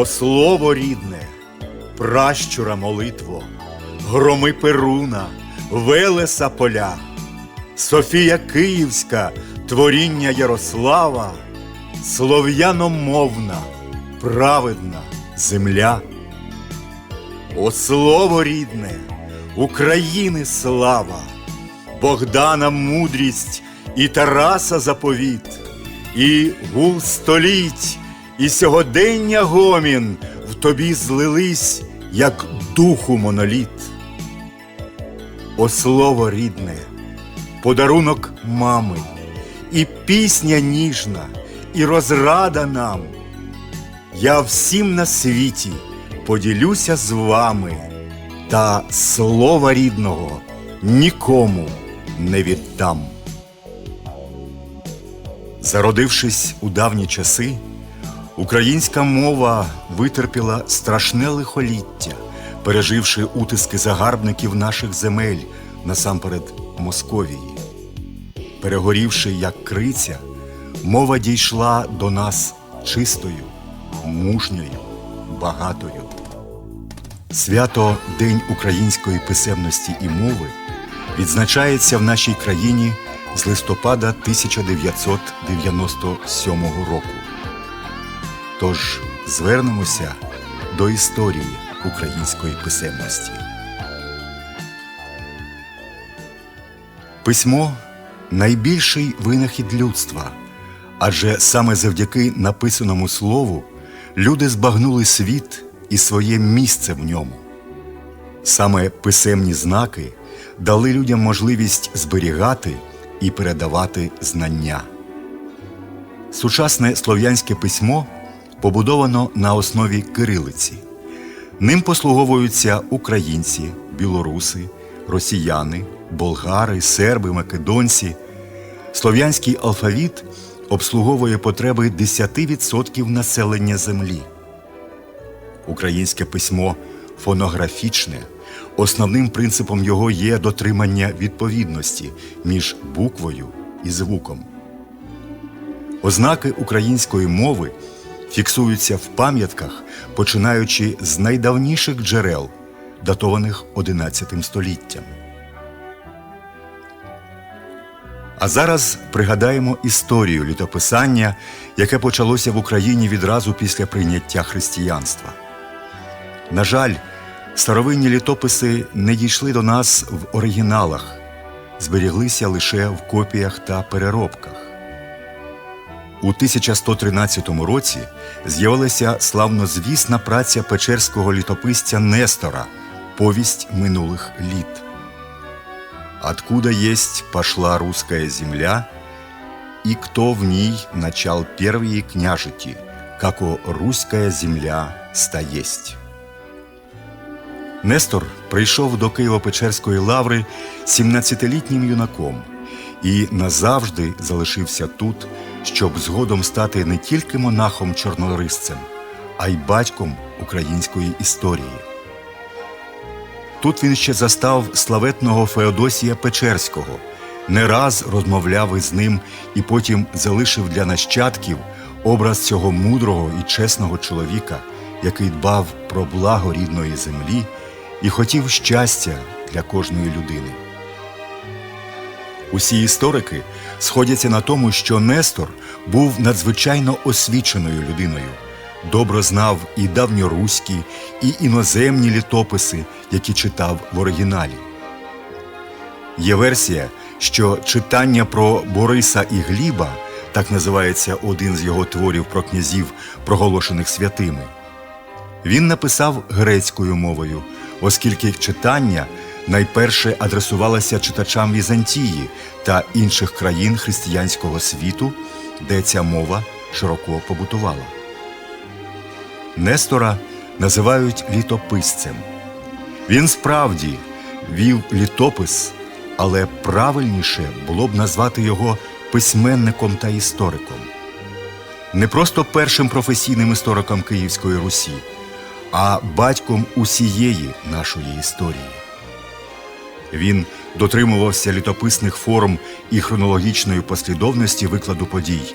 О слово рідне, пращура молитво, громи Перуна, Велеса поля, Софія Київська, творіння Ярослава, слов'яномовна, праведна земля. О слово рідне, України слава, Богдана мудрість і Тараса заповіт, і гул століть, і сьогодення гомін в тобі злились, як духу моноліт. О слово рідне, подарунок мами, і пісня ніжна, і розрада нам. Я всім на світі поділюся з вами, та слова рідного нікому не віддам. Зародившись у давні часи, українська мова витерпіла страшне лихоліття, переживши утиски загарбників наших земель насамперед Московії. Перегорівши як криця, мова дійшла до нас чистою, мужньою, багатою. Свято День української писемності і мови відзначається в нашій країні з листопада 1997 року. Тож звернемося до історії української писемності. Письмо найбільший винахід людства, адже саме завдяки написаному слову люди збагнули світ і своє місце в ньому. Саме писемні знаки дали людям можливість зберігати і передавати знання. Сучасне слов'янське письмо побудовано на основі кирилиці. Ним послуговуються українці, білоруси, росіяни, болгари, серби, македонці. Слов'янський алфавіт обслуговує потреби 10% населення землі. Українське письмо фонографічне. Основним принципом його є дотримання відповідності між буквою і звуком. Ознаки української мови фіксуються в пам'ятках, починаючи з найдавніших джерел, датованих XI століттям. А зараз пригадаємо історію літописання, яке почалося в Україні відразу після прийняття християнства. На жаль, старовинні літописи не дійшли до нас в оригіналах, зберіглися лише в копіях та переробках. У 1113 році з'явилася славнозвісна праця печерського літописця Нестора Повість минулих літ. Откуда есть пошла русская земля, и кто в ней начал первые княжити, како руська земля ста єсть. Нестор прийшов до Києво-Печерської лаври 17-літнім юнаком і назавжди залишився тут, щоб згодом стати не тільки монахом чорнорисцем, а й батьком української історії. Тут він ще застав славетного Феодосія Печерського, не раз розмовляв із ним і потім залишив для нащадків образ цього мудрого і чесного чоловіка, який дбав про благо рідної землі і хотів щастя для кожної людини. Усі історики сходяться на тому, що Нестор був надзвичайно освіченою людиною, добре знав і давньоруські, і іноземні літописи, які читав в оригіналі. Є версія, що читання про Бориса і Гліба, так називається один з його творів про князів, проголошених святими, він написав грецькою мовою, оскільки читання найперше адресувалося читачам Візантії та інших країн християнського світу, де ця мова широко побутувала. Нестора називають літописцем. Він справді вів літопис, але правильніше було б назвати його письменником та істориком. Не просто першим професійним істориком Київської Русі, а батьком усієї нашої історії. Він дотримувався літописних форм і хронологічної послідовності викладу подій,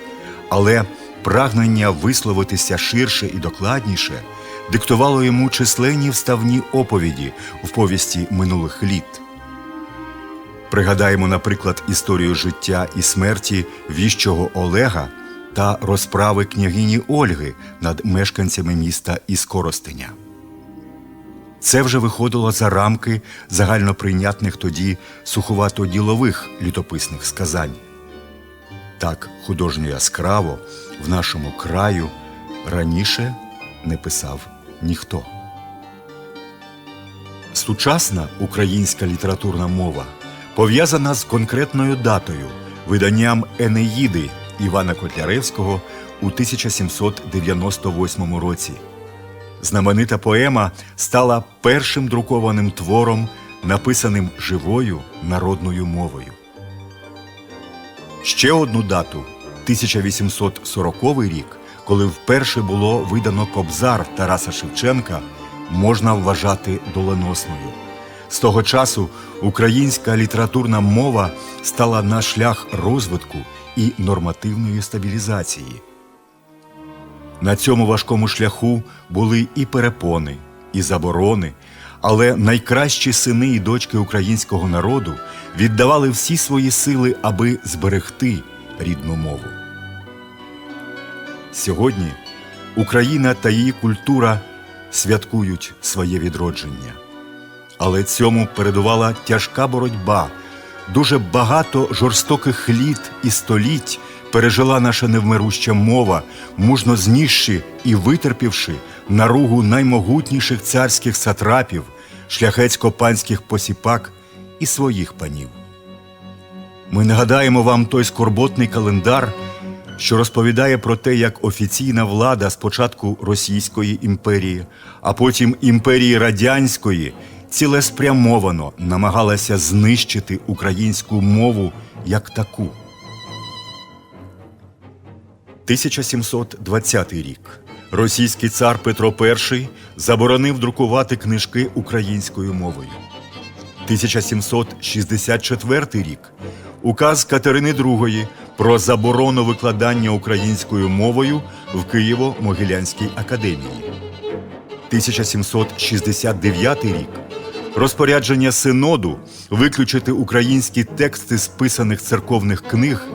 але прагнення висловитися ширше і докладніше диктувало йому численні вставні оповіді в повісті минулих літ. Пригадаємо, наприклад, історію життя і смерті віщого Олега та розправи княгині Ольги над мешканцями міста Іскоростеня. Це вже виходило за рамки загальноприйнятних тоді суховато-ділових літописних сказань. Так художньо яскраво в нашому краю раніше не писав ніхто. Сучасна українська літературна мова пов'язана з конкретною датою виданням Енеїди Івана Котляревського у 1798 році. Знаменита поема стала першим друкованим твором, написаним живою народною мовою. Ще одну дату 1840 рік, коли вперше було видано кобзар Тараса Шевченка, можна вважати доленосною. З того часу українська літературна мова стала на шлях розвитку і нормативної стабілізації. На цьому важкому шляху були і перепони, і заборони, але найкращі сини і дочки українського народу віддавали всі свої сили, аби зберегти рідну мову. Сьогодні Україна та її культура святкують своє відродження. Але цьому передувала тяжка боротьба. Дуже багато жорстоких літ і століть пережила наша невмируща мова, мужно знісши і витерпівши наругу наймогутніших царських сатрапів, шляхетсько-панських посіпак і своїх панів. Ми нагадаємо вам той скорботний календар, що розповідає про те, як офіційна влада спочатку Російської імперії, а потім імперії Радянської цілеспрямовано намагалася знищити українську мову як таку. 1720 рік. Російський цар Петро І заборонив друкувати книжки українською мовою. 1764 рік. Указ Катерини II про заборону викладання українською мовою в Києво-Могилянській академії. 1769 рік. Розпорядження Синоду виключити українські тексти списаних церковних книг,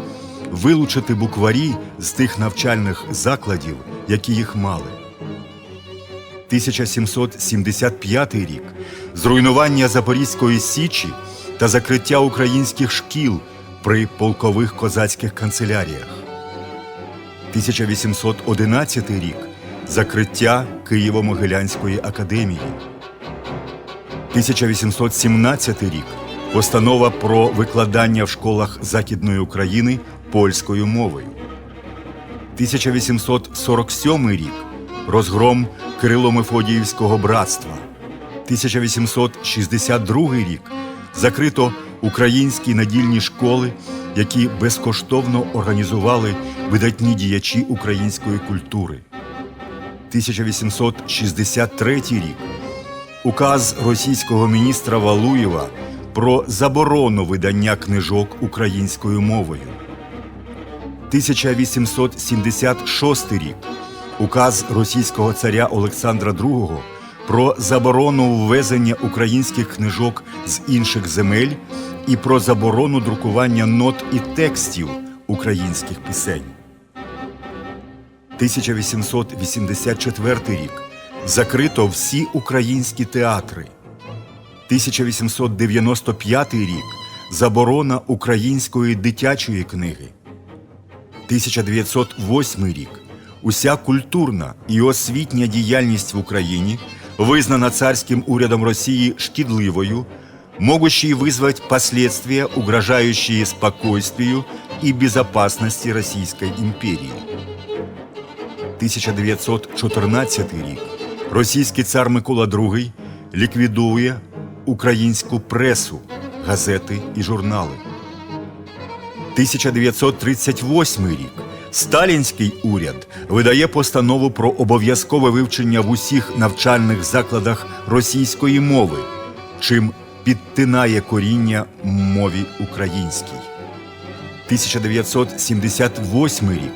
вилучити букварі з тих навчальних закладів, які їх мали. 1775 рік зруйнування Запорізької Січі та закриття українських шкіл при полкових козацьких канцеляріях. 1811 рік закриття Києво-Могилянської академії. 1817 рік постанова про викладання в школах Західної України польською мовою. 1847 рік розгром Кирило-Мефодіївського братства. 1862 рік закрито українські надільні школи, які безкоштовно організували видатні діячі української культури. 1863 рік указ російського міністра Валуєва про заборону видання книжок українською мовою. 1876 рік указ російського царя Олександра II про заборону ввезення українських книжок з інших земель і про заборону друкування нот і текстів українських пісень. 1884 рік закрито всі українські театри. 1895 рік заборона української дитячої книги. 1908 рік уся культурна і освітня діяльність в Україні визнана царським урядом Росії шкідливою, могущей вызвать последствия, угрожающие спокойствию и безопасности Российской империи. 1914 рік російський цар Микола II ліквідує українську пресу, газети і журнали. 1938 рік сталінський уряд видає постанову про обов'язкове вивчення в усіх навчальних закладах російської мови, чим підтинає коріння мові українській. 1978 рік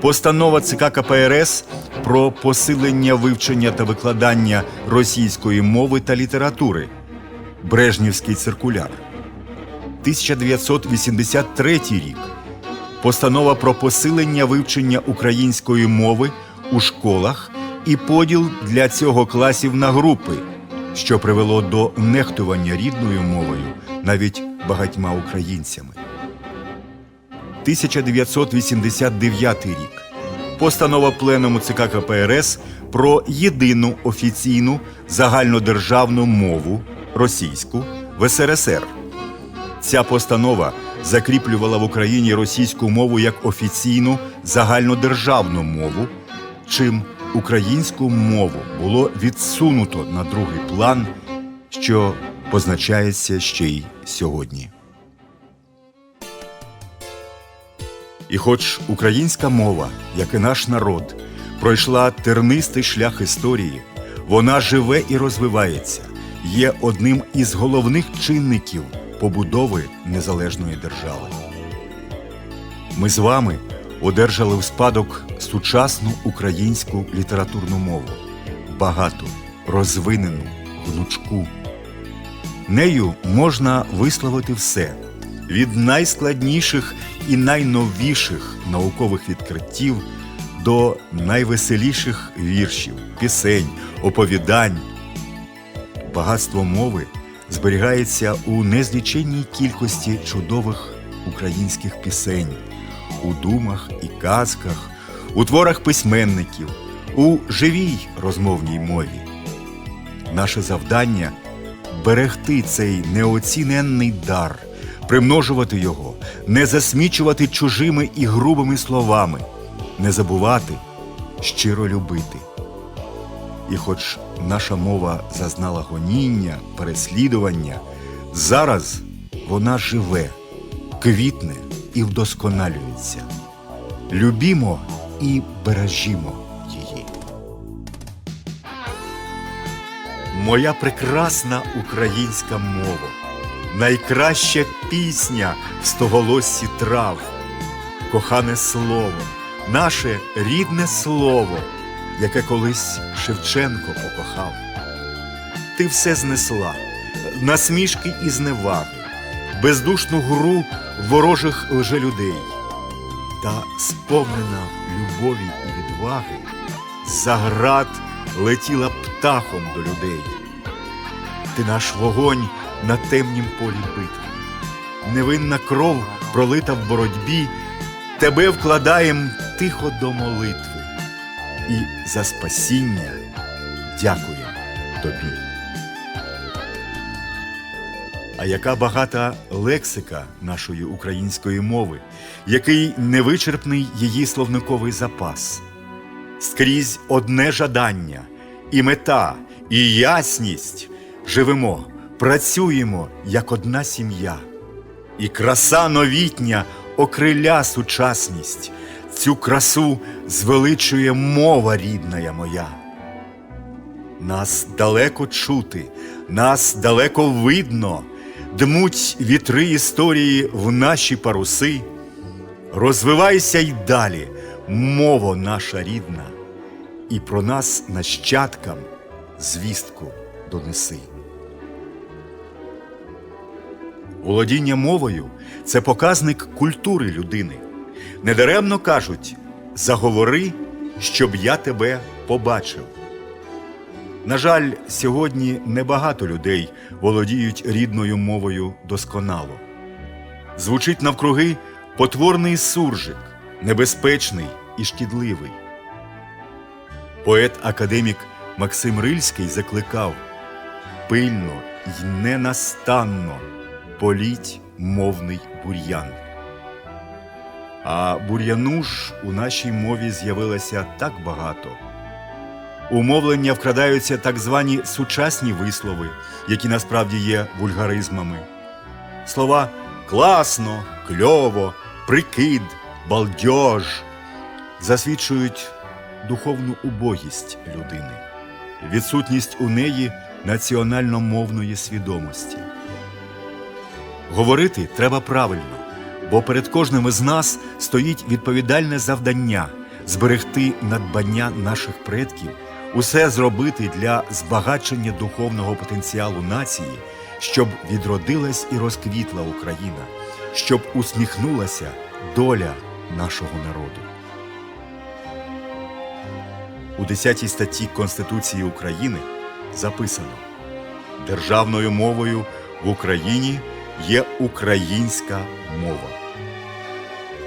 Постанова ЦК КПРС про посилення вивчення та викладання російської мови та літератури. Брежнівський циркуляр. 1983 рік. Постанова про посилення вивчення української мови у школах і поділ для цього класів на групи, що привело до нехтування рідною мовою навіть багатьма українцями. 1989 рік. Постанова Пленуму ЦК КПРС про єдину офіційну загальнодержавну мову російську в СРСР. Ця постанова закріплювала в Україні російську мову як офіційну загальнодержавну мову, чим українську мову було відсунуто на другий план, що позначається ще й сьогодні. І хоч українська мова, як і наш народ, пройшла тернистий шлях історії, вона живе і розвивається, є одним із головних чинників побудови незалежної держави. Ми з вами одержали в спадок сучасну українську літературну мову, багату, розвинену, гнучку. Нею можна висловити все від найскладніших і найновіших наукових відкриттів до найвеселіших віршів, пісень, оповідань. Багатство мови зберігається у незліченній кількості чудових українських пісень, у думах і казках, у творах письменників, у живій розмовній мові. Наше завдання берегти цей неоціненний дар, примножувати його, не засмічувати чужими і грубими словами, не забувати, щиро любити. І хоч наша мова зазнала гоніння, переслідування, зараз вона живе, квітне і вдосконалюється. Любімо і бережімо її. Моя прекрасна українська мова, найкраща пісня в стоголоссі трав, кохане слово, наше рідне слово, яке колись Шевченко покохав. Ти все знесла, насмішки і зневаги, бездушну гру ворожих лжелюдей, та сповнена любові і відваги, за град летіла птахом до людей. Ти наш вогонь на темнім полі битви, невинна кров пролита в боротьбі, тебе вкладаєм тихо до молитви, і за спасіння дякуємо тобі. А яка багата лексика нашої української мови, який невичерпний її словниковий запас. Скрізь одне жадання, і мета, і ясність живемо, працюємо як одна сім'я, і краса новітня окриля сучасність, цю красу звеличує мова рідная моя. Нас далеко чути, нас далеко видно, дмуть вітри історії в наші паруси. Розвивайся й далі, мово наша рідна, і про нас нащадкам звістку донеси. Володіння мовою це показник культури людини. Недаремно кажуть заговори, щоб я тебе побачив. На жаль, сьогодні небагато людей володіють рідною мовою досконало. Звучить навкруги потворний суржик, небезпечний і шкідливий. Поет-академік Максим Рильський закликав пильно й ненастанно політь мовний бур'ян. А бур'яну ж у нашій мові з'явилося так багато. У мовлення вкрадаються так звані сучасні вислови, які насправді є вульгаризмами. Слова класно, кльово, прикид, балдьож засвідчують духовну убогість людини, відсутність у неї національно-мовної свідомості. Говорити треба правильно, бо перед кожним із нас стоїть відповідальне завдання зберегти надбання наших предків, усе зробити для збагачення духовного потенціалу нації, щоб відродилась і розквітла Україна, щоб усміхнулася доля нашого народу. У 10 статті Конституції України записано: Державною мовою в Україні є українська мова.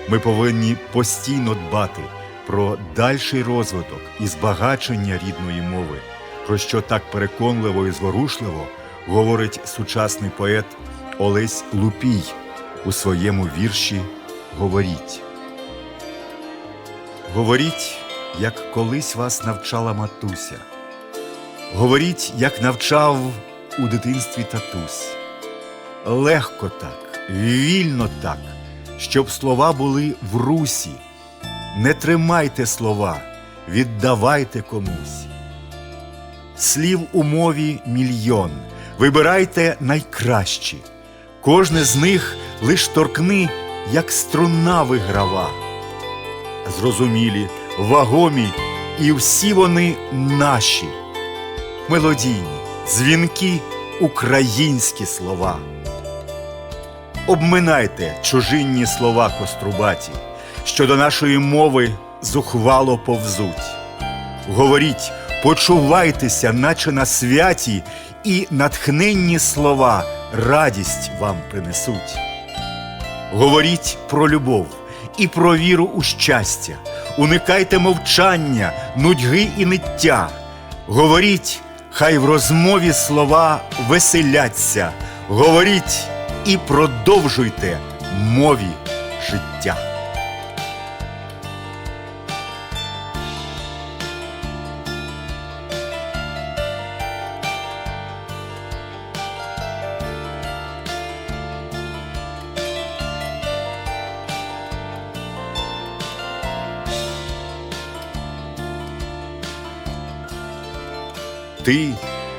Ми повинні постійно дбати про дальший розвиток і збагачення рідної мови, про що так переконливо і зворушливо говорить сучасний поет Олесь Лупій у своєму вірші Говоріть. Говоріть, як колись вас навчала матуся. Говоріть, як навчав у дитинстві татусь. Легко так, вільно так, щоб слова були в русі. Не тримайте слова, віддавайте комусь. Слів у мові мільйон. Вибирайте найкращі. Кожне з них лиш торкни, як струна виграва. Зрозумілі, вагомі, і всі вони наші. Мелодійні, дзвінкі українські слова. Обминайте чужинні слова кострубаті, що до нашої мови зухвало повзуть. Говоріть, почувайтеся, наче на святі, і натхненні слова радість вам принесуть. Говоріть про любов і про віру у щастя, уникайте мовчання, нудьги і ниття. Говоріть, хай в розмові слова веселяться. Говоріть і продовжуйте мові життя. Ти,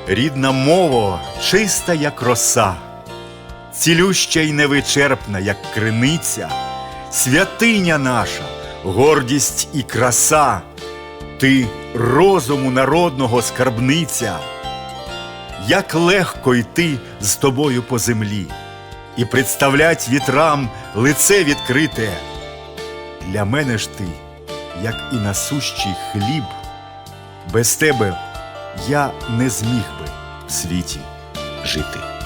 рідна мова, чиста, як роса, цілюща й невичерпна, як криниця, святиня наша, гордість і краса, ти розуму народного скарбниця, як легко йти з тобою по землі і представлять вітрам лице відкрите. Для мене ж ти, як і насущий хліб, без тебе я не зміг би в світі жити.